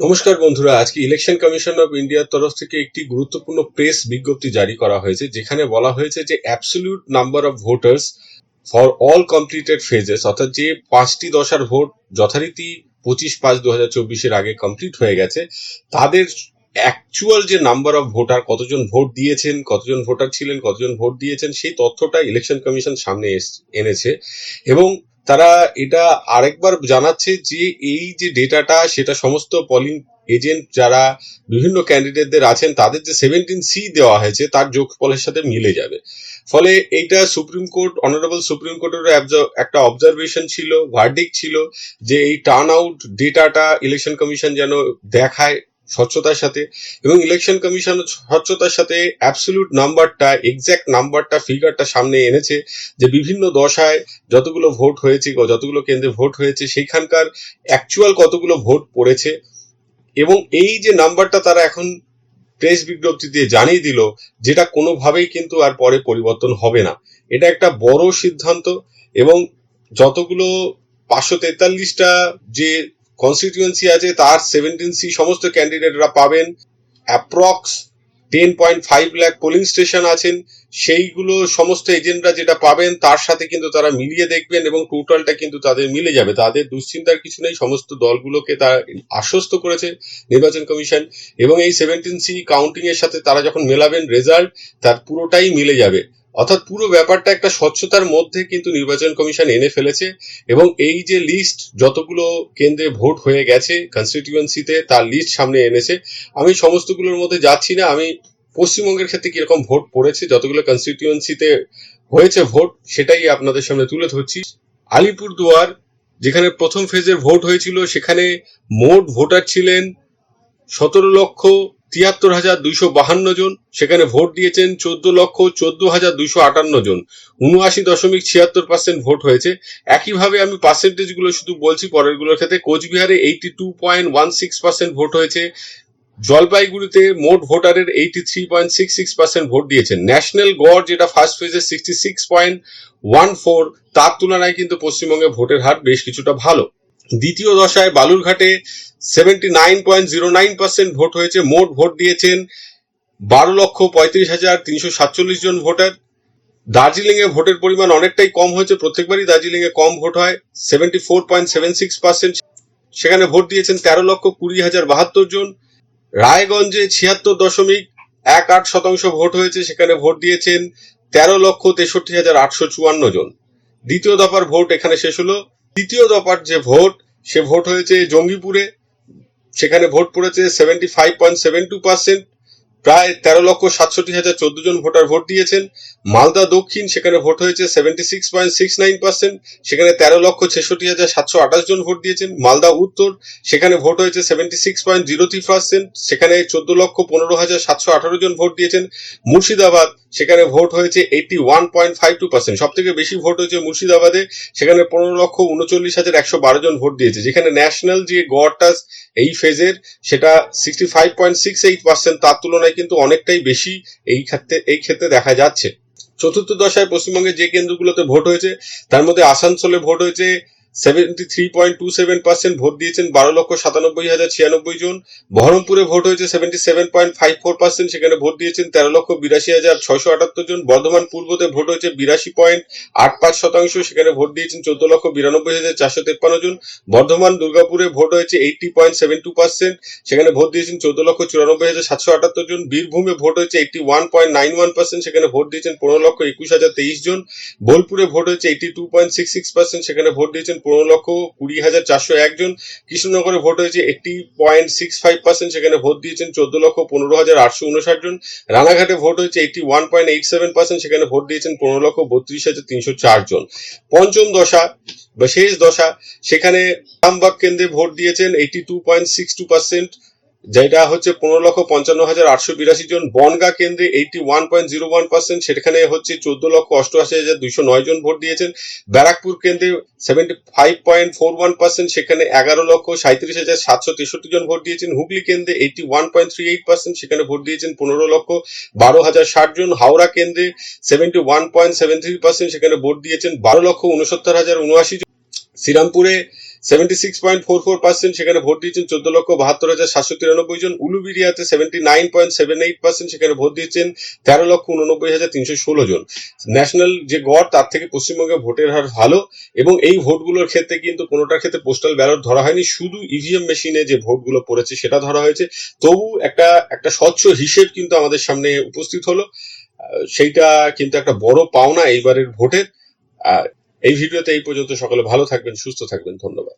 নমস্কার বন্ধুরা, আজকে ইলেকশন কমিশন অফ ইন্ডিয়ার তরফ থেকে একটি গুরুত্বপূর্ণ প্রেস বিজ্ঞপ্তি জারি করা হয়েছে, যেখানে বলা হয়েছে যে absolute number of voters for all completed phases অর্থাৎ যে পাঁচটি দশার ভোট যথারীতি পঁচিশ পাঁচ দু হাজার চব্বিশের আগে কমপ্লিট হয়ে গেছে, তাদের অ্যাকচুয়াল যে নাম্বার অফ ভোটার কতজন ভোট দিয়েছেন, কতজন ভোটার ছিলেন, কতজন ভোট দিয়েছেন, সেই তথ্যটা ইলেকশন কমিশন সামনে এনেছে এবং তারা এটা আরেকবার জানাচ্ছে যে এই যে ডেটাটা, সেটা সমস্ত পলিং এজেন্ট যারা বিভিন্ন ক্যান্ডিডেটদের আছেন, তাদের যে সেভেন্টিন সি দেওয়া হয়েছে, তার যোগফলের সাথে মিলে যাবে। ফলে এইটা সুপ্রিম কোর্ট অনারেবল সুপ্রিম কোর্টের একটা অবজারভেশন ছিল ভার্ডিক ছিল যে এই টার্ন আউট ডেটাটা ইলেকশন কমিশন যেন দেখায়। স্বচ্ছতার সাথে এবং ইলেকশন কমিশন স্বচ্ছতার সাথে অ্যাবসলিউট নাম্বারটা এক্স্যাক্ট নাম্বারটা ফিগারটা সামনে এনেছে যে বিভিন্ন দশায় যতগুলো ভোট হয়েছে যতগুলো কেন্দ্রে ভোট হয়েছে, সেইখানকার অ্যাকচুয়াল কতগুলো ভোট পড়েছে এবং এই যে নাম্বারটা তারা এখন প্রেস বিজ্ঞপ্তি দিয়ে জানিয়ে দিল, যেটা কোনোভাবেই কিন্তু আর পরে পরিবর্তন হবে না। এটা একটা বড় সিদ্ধান্ত এবং যতগুলো পাঁচশো তেতাল্লিশটা যে কনস্টিটিউয়েন্সি আছে, তার সেভেন্টিন সি সমস্ত ক্যান্ডিডেটরা পাবেন। Approx ten point five lakh polling station আছেন। সেইগুলো সমস্ত এজেন্টরা যেটা পাবেন, তার সাথে কিন্তু তারা মিলিয়ে দেখবেন এবং টোটালটা কিন্তু তাদের মিলে যাবে। তাদের দুশ্চিন্তার কিছু নেই, সমস্ত দলগুলোকে তারা আশ্বস্ত করেছে নির্বাচন কমিশন। এবং এই সেভেন্টিন সি কাউন্টিং এর সাথে তারা যখন মেলাবেন রেজাল্ট তার পুরোটাই মিলে যাবে। অর্থাৎ পুরো ব্যাপারটা একটা স্বচ্ছতার মধ্যে কিন্তু নির্বাচন কমিশন এনে ফেলেছে এবং এই যে লিস্ট যতগুলো কেন্দ্রে ভোট হয়ে গেছে কনস্টিটিউয়েন্সিতে তার লিস্ট সামনে এনেছে। আমি সমস্তগুলোর মধ্যে যাচ্ছি না। আমি পশ্চিমবঙ্গের ক্ষেত্রে কীরকম ভোট পড়েছে, যতগুলো কনস্টিটিউয়েন্সিতে হয়েছে ভোট, সেটাই আপনাদের সামনে তুলে ধরছি। আলিপুরদুয়ার, যেখানে প্রথম ফেজের ভোট হয়েছিল, সেখানে মোট ভোটার ছিলেন সতেরো লক্ষ তিয়াত্তর হাজার দুইশো বাহান্ন জন, সেখানে ভোট দিয়েছেন চোদ্দ লক্ষ, চোদ্দ হাজার দুইশো আটান্ন জন। উনআশি দশমিক ছিয়াত্তর পার্সেন্ট ভোট হয়েছে। একইভাবে আমি পার্সেন্টেজগুলো শুধু বলছি পরেরগুলোর ক্ষেত্রে কোচবিহারে eighty two point one six percent vote হয়েছে। জলপাইগুড়িতে মোট ভোটারের eighty three point six six percent vote দিয়েছেন। ন্যাশনাল গড় যেটা ফার্স্ট ফেজে sixty six point one four তার তুলনায় কিন্তু পশ্চিমবঙ্গে ভোটের হার বেশ কিছুটা ভালো। দ্বিতীয় দশায় বালুরঘাটে seventy nine point zero nine percent vote হয়েছে, মোট ভোট দিয়েছেন বারো লক্ষ পঁয়ত্রিশ হাজার তিনশো সাতচল্লিশ জন ভোটার। দার্জিলিং এ ভোটের পরিমাণ অনেকটাই কম হয়েছে, প্রত্যেকবারই দার্জিলিং এ কম ভোট হয় seventy four point seven six percent সেখানে ভোট দিয়েছেন তেরো লক্ষ কুড়ি হাজার বাহাত্তর জন। রায়গঞ্জে ছিয়াত্তর দশমিক এক আট শতাংশ ভোট হয়েছে, সেখানে ভোট দিয়েছেন তেরো লক্ষ তেষট্টি হাজার আটশো চুয়ান্ন জন। দ্বিতীয় দফার ভোট এখানে শেষ হলো। তৃতীয় দফার যে ভোট, সে ভোট হয়েছে জঙ্গিপুরে। সেখানে ভোট পড়েছে seventy five point seven two percent প্রায় তেরো লক্ষ সাতষট্টি হাজার চোদ্দ জন ভোটার ভোট দিয়েছেন। মালদা দক্ষিণ, সেখানে ভোট হয়েছে seventy six point six nine percent সেখানে তেরো লক্ষ ছেষট্টি হাজার সাতশো আঠাশ জন ভোট দিয়েছেন। মালদা উত্তর, সেখানে ভোট হয়েছে seventy six point zero three percent সেখানে চোদ্দ লক্ষ পনেরো হাজার সাতশো আঠারো জন ভোট দিয়েছেন। মুর্শিদাবাদ, সেখানে ভোট হয়েছে eighty one point five two percent সব থেকে বেশি ভোট হয়েছে মুর্শিদাবাদে, সেখানে পনেরো লক্ষ উনচল্লিশ হাজার একশো বারো জন ভোট দিয়েছে। যেখানে ন্যাশনাল যে গড়টা এই ফেজের সেটা sixty five point six eight percent তার তুলনায় কিন্তু অনেকটাই বেশি এই ক্ষেত্রে এই ক্ষেত্রে দেখা যাচ্ছে। চতুর্থ দশায় পশ্চিমবঙ্গে যে কেন্দ্রগুলোতে ভোট হয়েছে, তার মধ্যে আসানসোলে ভোট হয়েছে seventy three point two seven percent vote দিয়েছেন বারো লক্ষ সাতানব্বই হাজার ছিয়ানব্বই জন। বহরমপুরে ভোট হয়েছে seventy seven point five four percent সেখানে ভোট দিয়েছেন তেরো লক্ষ বিরাশি হাজার ছয়শো আটাত্তর জন। বর্ধমান পূর্বতে ভোট হয়েছে বিরাশি পয়েন্ট আট পাঁচ শতাংশ, সেখানে ভোট দিয়েছেন চোদ্দ লক্ষ বিরানব্বই হাজার চারশো তেপ্পান্ন জন। বর্ধমান দুর্গাপুরে ভোট হয়েছে eighty point seven two percent সেখানে ভোট দিয়েছেন চোদ্দ লক্ষ চুরানব্বই হাজার সাতশো আটাত্তর জন। বীরভূমে ভোট হয়েছে eighty one point nine one percent সেখানে ভোট দিয়েছেন পনেরো লক্ষ একুশ হাজার তেইশ জন। বোলপুরে ভোট হয়েছে eighty two point six six percent সেখানে ভোট দিয়েছেন পনেরো লক্ষ কুড়ি হাজার চারশো একজন কৃষ্ণনগরে ভোট হয়েছে। Eighty point six five percent সেখানে ভোট দিয়েছেন চোদ্দ লক্ষ পনেরো হাজার আটশো উনষাট জন। রানাঘাটে ভোট হয়েছে eighty one point eight seven percent সেখানে ভোট দিয়েছেন পনেরো লক্ষ বত্রিশ হাজার তিনশো চার জন। পঞ্চম দশা, বা শেষ দশা, সেখানে রামবাগ কেন্দ্রে ভোট দিয়েছেন eighty two point six two percent যেটা হচ্ছে পনেরো লক্ষ পঞ্চান্ন হাজার আটশো বিরাশি জন। বনগা কেন্দ্রে eighty one point zero one percent সেখানে হচ্ছে চোদ্দ লক্ষ অষ্টআশি হাজার দুইশো নয় জন ভোট দিয়েছেন। ব্যারাকপুর কেন্দ্রে seventy five point four one percent সেখানে এগারো লক্ষ সাঁত্রিশ হাজার সাতশো তেষট্টি জন ভোট দিয়েছেন। হুগলি কেন্দ্রে eighty one point three eight percent সেখানে ভোট দিয়েছেন পনেরো লক্ষ বারো হাজার ষাট জন। হাওড়া কেন্দ্রে seventy one point seven three percent সেখানে ভোট দিয়েছেন বারো লক্ষ উনসত্তর হাজার উনআশি জন। শ্রীরামপুরে seventy six point four four percent, সেখানে ভোট দিয়েছেন চোদ্দ লক্ষ বাহাত্তর হাজার সাতশো তিরানব্বই জন। উলুবিরিয়াতে seventy nine point seven eight percent, সেখানে ভোট দিয়েছেন তেরো লক্ষ উননব্বই হাজার তিনশো ষোলো জন। ন্যাশনাল যে গড়, তার থেকে পশ্চিমবঙ্গে ভোটের হার ভালো, এবং এই ভোটগুলোর ক্ষেত্রে কিন্তু কোনোটার ক্ষেত্রে পোস্টাল ব্যালট ধরা হয়নি, শুধু ইভিএম মেশিনে যে ভোটগুলো পড়েছে সেটা ধরা হয়েছে। তবু একটা একটা স্বচ্ছ হিসেব কিন্তু আমাদের সামনে উপস্থিত হলো। সেইটা কিন্তু একটা বড় পাওনা এইবারের ভোটের। এই ভিডিওতে এই পর্যন্ত সকলে ভালো থাকবেন সুস্থ থাকবেন। ধন্যবাদ।